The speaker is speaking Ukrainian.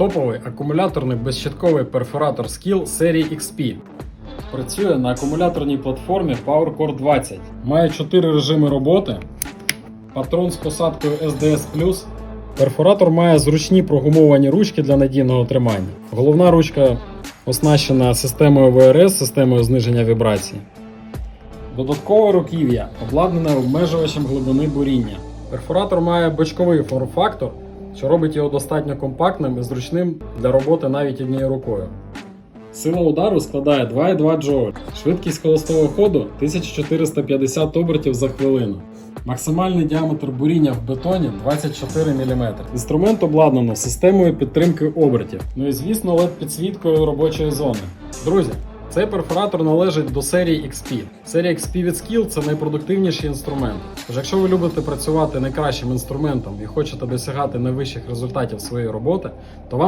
топовий акумуляторний безщитковий перфоратор Skill серії XP. Працює на акумуляторній платформі PowerCore 20. Має 4 режими роботи, патрон з посадкою SDS. Перфоратор має зручні прогумовані ручки для надійного тримання. Головна ручка оснащена системою ВРС, системою зниження вібрацій. Додаткове руків'я обладнане обмежувачем глибини буріння. Перфоратор має бочковий форм-фактор, що робить його достатньо компактним і зручним для роботи навіть однією рукою. Сила удару складає 2,2 джоуль. Швидкість холостого ходу 1450 обертів за хвилину. Максимальний діаметр буріння в бетоні 24 мм. Інструмент обладнано системою підтримки обертів. Ну і звісно, led підсвіткою робочої зони. Друзі, цей перфоратор належить до серії XP. Серія XP від Skill це найпродуктивніший інструмент. Тож, якщо ви любите працювати найкращим інструментом і хочете досягати найвищих результатів своєї роботи, то вам